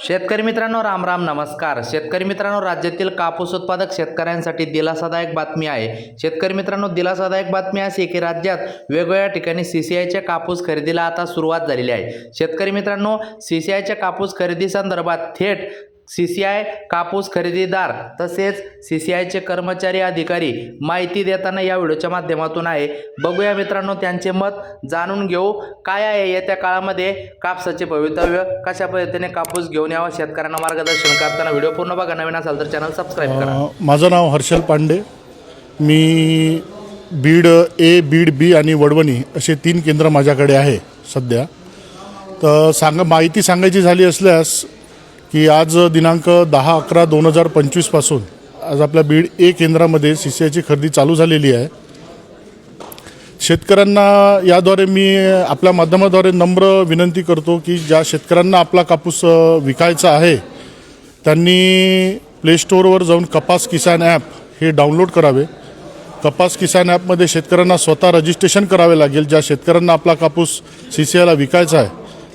शेतकरी मित्रांनो राम राम नमस्कार. शेतकरी मित्रांनो राज्यातील कापूस उत्पादक शेतकऱ्यांसाठी दिलासादायक बातमी आहे. शेतकरी मित्रांनो दिलासादायक बातमी अशी की राज्यात वेगवेगळ्या ठिकाणी सी सी आयच्या कापूस खरेदीला आता सुरुवात झालेली आहे. शेतकरी मित्रांनो सी सी आयच्या कापूस खरेदी संदर्भात थेट सी सी आय कापूस खरेदीदार तसेच सी सी आयचे कर्मचारी अधिकारी माहिती देताना या व्हिडिओच्या माध्यमातून आहे. बघूया मित्रांनो त्यांचे मत जाणून घेऊ. काय आहे येत्या काळामध्ये कापसाचे भवितव्य? कशा पद्धतीने कापूस घेऊन यावा? शेतकऱ्यांना मार्गदर्शन करताना व्हिडिओ पूर्ण बघा. नवीन असाल तर चॅनल सबस्क्राईब करा. माझं नाव हर्षल पांडे. मी बीड ए बीड बी आणि वडवणी असे तीन केंद्र माझ्याकडे आहे सध्या. तर सांग माहिती सांगायची झाली असल्यास की आज दिनांक दहा अकरा दोन हजार पंचवीसपासून आज आपल्या बीड ए केंद्रामध्ये सी सी आयची खरेदी चालू झालेली आहे. शेतकऱ्यांना याद्वारे मी आपल्या माध्यमाद्वारे नम्र विनंती करतो की ज्या शेतकऱ्यांना आपला कापूस विकायचा आहे त्यांनी प्ले स्टोअरवर जाऊन कपास किसान ॲप हे डाउनलोड करावे. कपास किसान ॲपमध्ये शेतकऱ्यांना स्वतः रजिस्ट्रेशन करावे लागेल. ज्या शेतकऱ्यांना आपला कापूस सी सी आयला विकायचा आहे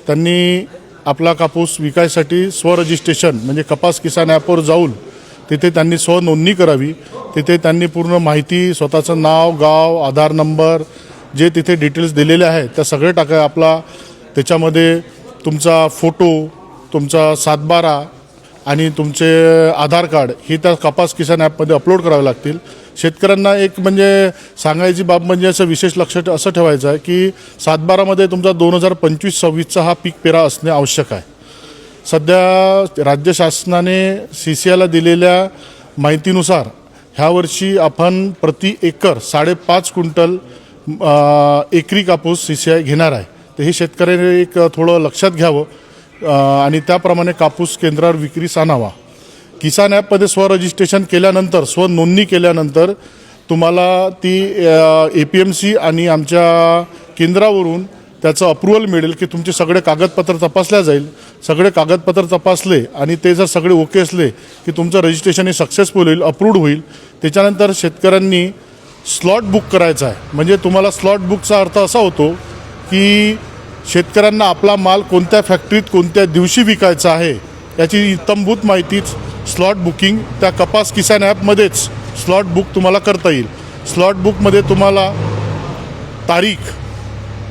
त्यांनी आपला कापूस विकायसाठी स्वरजिस्ट्रेशन म्हणजे कपास किसान ॲपवर जाऊन तिथे त्यांनी स्वनोंदणी करावी. तिथे त्यांनी पूर्ण माहिती स्वतःचं नाव गाव आधार नंबर जे तिथे डिटेल्स दिलेले आहेत त्या सगळे टाका आपला. त्याच्यामध्ये तुमचा फोटो तुमचा सातबारा आणि तुमचे आधार कार्ड हे त्या कपास किसान ॲपमध्ये अपलोड करावे लागतील. शेतकऱ्यांना एक म्हणजे सांगायची बाब म्हणजे असं विशेष लक्ष असं ठेवायचं आहे की सातबारामध्ये तुमचा दोन हजार पंचवीस सव्वीसचा हा पीक पेरा असणे आवश्यक आहे. सध्या राज्य शासनाने सी सी आयला दिलेल्या माहितीनुसार ह्यावर्षी आपण प्रति एकर साडेपाच क्विंटल एकरी कापूस सी सी आय घेणार आहे. तर हे शेतकऱ्याने एक थोडं लक्षात घ्यावं. आणि त्याप्रमाणे कापूस केंद्रावर विक्रीस आणावा. किसान ॲपमध्ये स्वरजिस्ट्रेशन केल्यानंतर स्वनोंदणी केल्यानंतर तुम्हाला ती ए पी एम सी आणि आमच्या केंद्रावरून त्याचं अप्रुव्हल मिळेल की तुमचे सगळे कागदपत्र तपासल्या जाईल. सगळे कागदपत्र तपासले आणि ते जर सगळे ओके असले की तुमचं रजिस्ट्रेशन हे सक्सेसफुल होईल अप्रूव्ड होईल. त्याच्यानंतर शेतकऱ्यांनी स्लॉट बुक करायचा आहे. म्हणजे तुम्हाला स्लॉट बुकचा अर्थ असा होतो की शेतकऱ्यांना आपला माल कोणत्या फॅक्टरीत कोणत्या दिवशी विकायचा आहे याची इत्तमभूत माहितीच स्लॉट बुकिंग त्या कपास किसान ॲपमध्येच स्लॉट बुक तुम्हाला करता येईल. स्लॉट बुकमध्ये तुम्हाला तारीख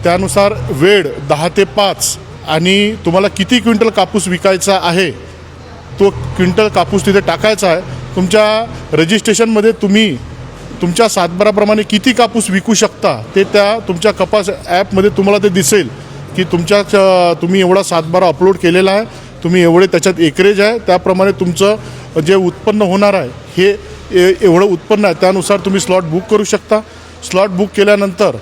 त्यानुसार वेळ दहा ते पाच आणि तुम्हाला किती क्विंटल कापूस विकायचा आहे तो क्विंटल कापूस तिथे टाकायचा आहे. तुमच्या रजिस्ट्रेशनमध्ये तुम्ही तुमच्या सातबाराप्रमाणे किती कापूस विकू शकता ते त्या तुमच्या कपास ॲपमध्ये तुम्हाला ते दिसेल. की तुमच्या तुम्ही एवढा सातबारा अपलोड केलेला आहे तुम्ही एवढे त्याच्यात एकरेज आहे त्याप्रमाणे तुमचं जे उत्पन्न होणार आहे हे ए- एवढं उत्पन्न आहे त्यानुसार तुम्ही स्लॉट बुक करू शकता. स्लॉट बुक केल्यानंतर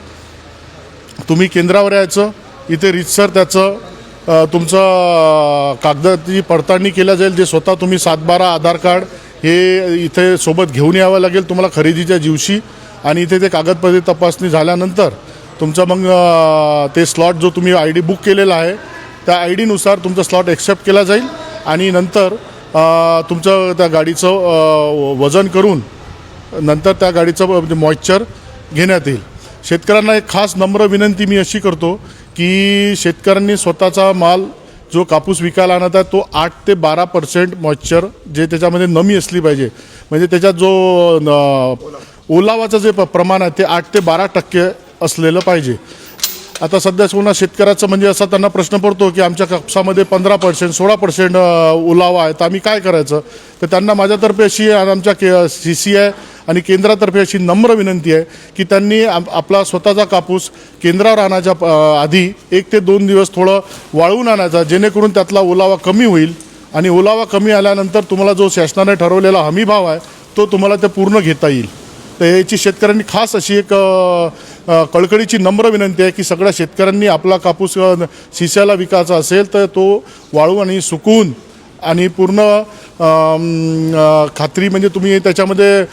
तुम्ही केंद्रावर यायचं इथे रितसर त्याचं तुमचं कागदाची पडताळणी केल्या जाईल जे स्वतः तुम्ही सातबारा आधार कार्ड हे इथे सोबत घेऊन यावं लागेल तुम्हाला खरेदीच्या दिवशी. आणि इथे ते कागदपत्रे तपासणी झाल्यानंतर तुमचं मग ते स्लॉट जो तुम्ही आय डी बुक केलेला आहे त्या आय डीनुसार तुमचा स्लॉट एक्सेप्ट केला जाईल आणि नंतर तुमचं त्या गाडीचं वजन करून नंतर त्या गाडीचं म्हणजे मॉइश्चर घेण्यात येईल. शेतकऱ्यांना एक खास नम्र विनंती मी अशी करतो की शेतकऱ्यांनी स्वतःचा माल जो कापूस विकायला आणत आहे तो आठ ते बारा पर्सेंट मॉइश्चर जे त्याच्यामध्ये नमी असली पाहिजे. म्हणजे त्याच्यात जो न- ओलावाचं जे प- प्रमाण आहे ते आठ ते बारा टक्के असलेलं पाहिजे. आता सध्या पुन्हा शेतकऱ्याचं म्हणजे असा त्यांना प्रश्न पडतो की आमच्या कापसामध्ये पंधरा पर्सेंट सोळा पर्सेंट ओलावा आहे तर आम्ही काय करायचं? तर त्यांना माझ्यातर्फे अशी आणि आमच्या के सी सी आय आणि केंद्रातर्फे अशी नम्र विनंती आहे की त्यांनी आप- आपला स्वतःचा कापूस केंद्रावर आणायच्या आधी एक ते दोन दिवस थोडं वाळवून आणायचा जेणेकरून त्यातला ओलावा कमी होईल. आणि ओलावा कमी आल्यानंतर तुम्हाला जो शासनाने ठरवलेला हमी भाव आहे तो तुम्हाला ते पूर्ण घेता येईल. तर याची शेतकऱ्यांनी खास अशी एक कळकळीची नम्र विनंती आहे की सगळ्या शेतकऱ्यांनी आपला कापूस शिश्याला विकायचा असेल तर तो वाळू आणि सुकवून आणि पूर्ण खात्री म्हणजे तुम्ही त्याच्यामध्ये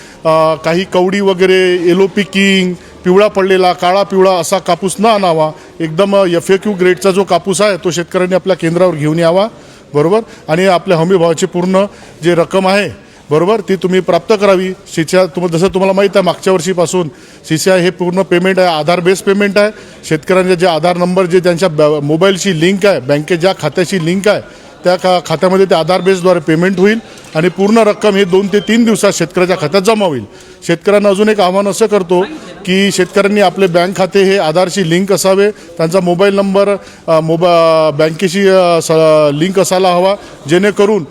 काही कवडी वगैरे येलो पिकिंग पिवळा पडलेला काळा पिवळा असा कापूस न आणावा. एकदम एफ ए क्यू ग्रेडचा जो कापूस आहे तो शेतकऱ्यांनी आपल्या केंद्रावर घेऊन यावा. बरोबर? आणि आपल्या हमी भावाची पूर्ण जे रक्कम आहे बरोबर? ती तुम्ही प्राप्त करावी. शिष्या तुम जसं तुम्हाला माहीत आहे मागच्या वर्षीपासून शिष्या आय हे पूर्ण पेमेंट आहे आधार बेस पेमेंट आहे. शेतकऱ्यांचे जे आधार नंबर जे त्यांच्या मोबाईलशी लिंक आहे बँकेत ज्या खात्याशी लिंक आहे त्या खा खात्यामध्ये त्या आधार बेसद्वारे पेमेंट होईल आणि पूर्ण रक्कम हे दोन ते तीन दिवसात शेतकऱ्याच्या खात्यात जमा होईल. शेतकऱ्यांना अजून एक आव्हान असं करतो की शेतकऱ्यांनी आपले बँक खाते हे आधारशी लिंक असावे त्यांचा मोबाईल नंबर मोबा बँकेशी स लिंक असायला हवा जेणेकरून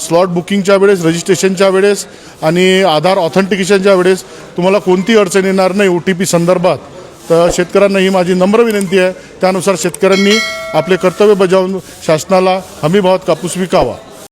स्लॉट बुकिंगच्या वेळेस रजिस्ट्रेशनच्या वेळेस आणि आधार ऑथेंटिकेशनच्या वेळेस तुम्हाला कोणती अडचण येणार नाही ओ टी पी संदर्भात. तर शेतकऱ्यांना ही माझी नम्र विनंती आहे. त्यानुसार शेतकऱ्यांनी आपले कर्तव्य बजावून शासनाला हमीभावात कापूस विकावा.